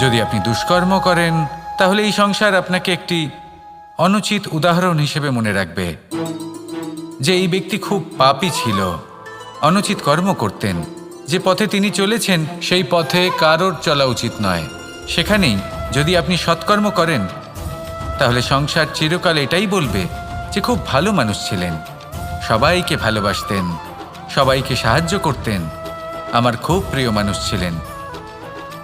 যদি আপনি দুষ্কর্ম করেন, তাহলে এই সংসার আপনাকে একটি অনুচিত উদাহরণ হিসেবে মনে রাখবে। যে এই ব্যক্তি খুব পাপী ছিল, অনুচিত কর্ম করতেন, যে পথে তিনি চলেছেন, সেই পথে কারোর চলা উচিত নয়। সেখানেই যদি আপনি সৎকর্ম করেন, তাহলে সংসার চিরকাল এটাই বলবে যে খুব ভালো মানুষ ছিলেন, সবাইকে ভালোবাসতেন, সবাইকে সাহায্য করতেন, আমার খুব প্রিয় মানুষ ছিলেন।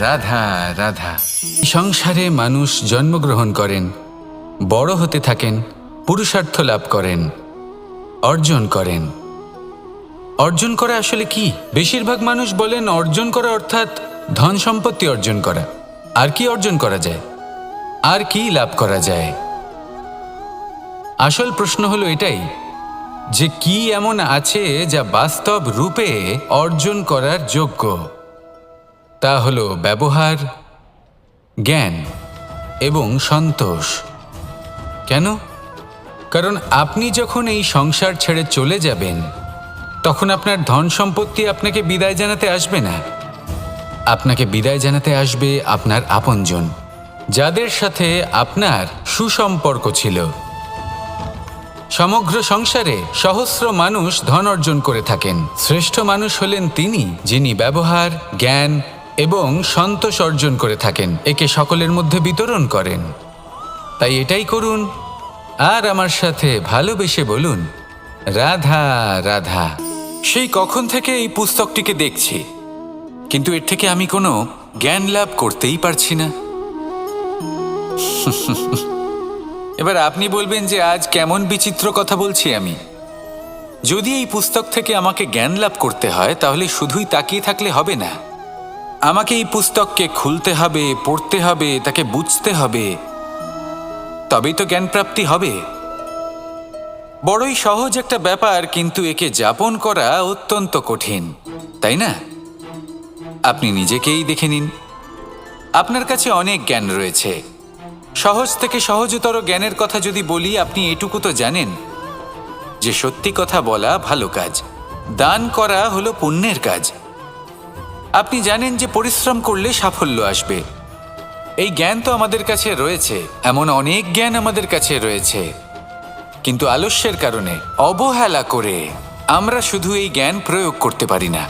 রাধা রাধা। সংসারে মানুষ জন্মগ্রহণ করেন, বড় হতে থাকেন, পুরুষার্থ লাভ করেন, অর্জন করেন। অর্জন করা আসলে কি? বেশিরভাগ মানুষ বলেন অর্জন করা অর্থাৎ ধন সম্পত্তি অর্জন করা। আর কি অর্জন করা যায়? আর কি লাভ করা যায়? আসল প্রশ্ন হলো এটাই, যে কি এমন আছে যা বাস্তব রূপে অর্জন করার যোগ্য? তা হল ব্যবহার, জ্ঞান এবং সন্তোষ। কেন? কারণ আপনি যখন এই সংসার ছেড়ে চলে যাবেন, তখন আপনার ধন সম্পত্তি আপনাকে বিদায় জানাতে আসবে না। আপনাকে বিদায় জানাতে আসবে আপনার আপনজন, যাদের সাথে আপনার সুসম্পর্ক ছিল। সমগ্র সংসারে সহস্র মানুষ ধন অর্জন করে থাকেন। শ্রেষ্ঠ মানুষ হলেন তিনি, যিনি ব্যবহার, জ্ঞান এবং সন্তোষ অর্জন করে থাকেন। একে সকলের মধ্যে বিতরণ করেন। তাই এটাই করুন। আর আমার সাথে ভালোবেসে বলুন, রাধা রাধা। সেই কখন থেকে এই পুস্তকটিকে দেখছি। কিন্তু এর থেকে আমি কোনো জ্ঞান লাভ করতেই পারছি না। এবার আপনি বলবেন যে আজ কেমন বিচিত্র কথা বলছি আমি। যদি এই পুস্তক থেকে আমাকে জ্ঞান লাভ করতে হয়, তাহলে শুধুই তাকিয়ে থাকলে হবে না। আমাকে এই পুস্তককে খুলতে হবে, পড়তে হবে, তাকে বুঝতে হবে। তবেই তো জ্ঞান প্রাপ্তি হবে। বড়ই সহজ একটা ব্যাপার, কিন্তু একে যাপন করা অত্যন্ত কঠিন, তাই না? আপনি নিজেকেই দেখে নিন। আপনার কাছে অনেক জ্ঞান রয়েছে। সহজ থেকে সহজতর জ্ঞানের কথা যদি বলি, আপনি এটুকু তো জানেন। যে সত্যি কথা বলা ভালো কাজ, দান করা হলো পুণ্যের কাজ। আপনি জানেন যে পরিশ্রম করলে সাফল্য আসবে। এই জ্ঞান তো আমাদের কাছে রয়েছে, এমন অনেক জ্ঞান আমাদের কাছে রয়েছে। কিন্তু আলস্যের কারণে, অবহেলা করে আমরা শুধু এই জ্ঞান প্রয়োগ করতে পারি না।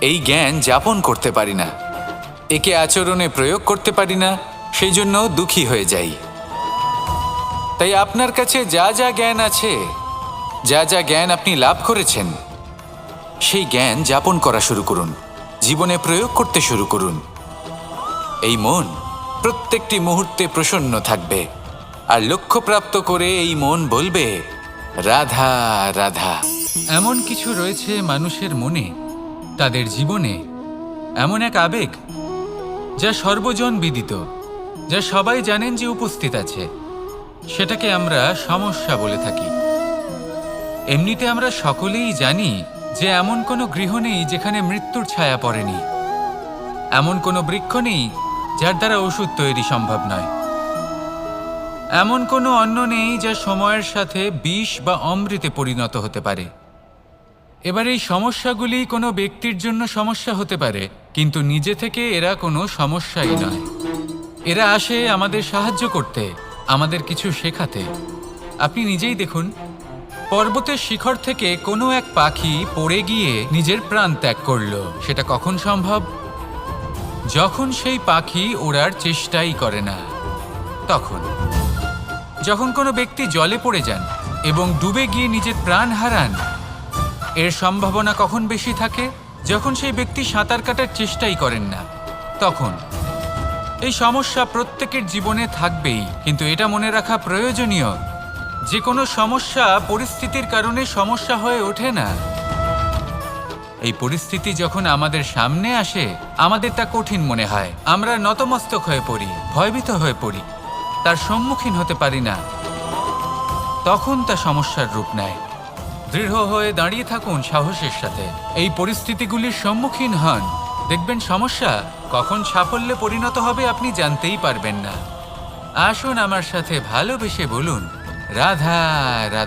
এই জ্ঞান যাপন করতে পারি না। একে আচরণে প্রয়োগ করতে পারি না সেই জন্য দুঃখী হয়ে যাই। তাই আপনার কাছে যা যা জ্ঞান আছে, যা যা জ্ঞান আপনি লাভ করেছেন সেই জ্ঞান যাপন করা শুরু করুন, জীবনে প্রয়োগ করতে শুরু করুন। এই মন প্রত্যেকটি মুহূর্তে প্রসন্ন থাকবে, আর লক্ষ্যপ্রাপ্ত করে এই মন বলবে, রাধা রাধা। এমন কিছু রয়েছে মানুষের মনে, তাদের জীবনে এমন এক আবেগ, যা সর্বজন বিদিত, যা সবাই জানেন যে উপস্থিত আছে। সেটাকে আমরা সমস্যা বলে থাকি। এমনিতে আমরা সকলেই জানি যে এমন কোনো গৃহ নেই যেখানে মৃত্যুর ছায়া পড়েনি। এমন কোনো বৃক্ষ নেই যার দ্বারা ওষুধ তৈরি সম্ভব নয়। এমন কোনো অন্ন নেই যা সময়ের সাথে বিষ বা অমৃতে পরিণত হতে পারে। এবার এই সমস্যাগুলি কোনো ব্যক্তির জন্য সমস্যা হতে পারে, কিন্তু নিজে থেকে এরা কোনো সমস্যাই নয়। এরা আসে আমাদের সাহায্য করতে, আমাদের কিছু শেখাতে। আপনি নিজেই দেখুন পর্বতের শিখর থেকে কোনো এক পাখি পড়ে গিয়ে নিজের প্রাণ ত্যাগ করল। সেটা কখন সম্ভব? যখন সেই পাখি ওড়ার চেষ্টাই করে না, তখন। যখন কোনো ব্যক্তি জলে পড়ে যান এবং ডুবে গিয়ে নিজের প্রাণ হারান, এর সম্ভাবনা কখন বেশি থাকে? যখন সেই ব্যক্তি সাঁতার কাটার চেষ্টাই করেন না, তখন। এই সমস্যা প্রত্যেকের জীবনে থাকবেই, কিন্তু এটা মনে রাখা প্রয়োজনীয় যে কোনো সমস্যা পরিস্থিতির কারণে সমস্যা হয়ে ওঠে না। এই পরিস্থিতি যখন আমাদের সামনে আসে, আমাদের তা কঠিন মনে হয়। আমরা নতমস্তক হয়ে পড়ি, ভয়ভীত হয়ে পড়ি, তার সম্মুখীন হতে পারি না। তখন তা সমস্যার রূপ নেয়। দৃঢ় হয়ে দাঁড়িয়ে থাকুন সাহসের সাথে। এই পরিস্থিতিগুলির সম্মুখীন হন। দেখবেন সমস্যা কখন সাফল্যে পরিণত হবে আপনি জানতেই পারবেন না। আসুন আমার সাথে ভালোবেসে বলুন রাধা রাধা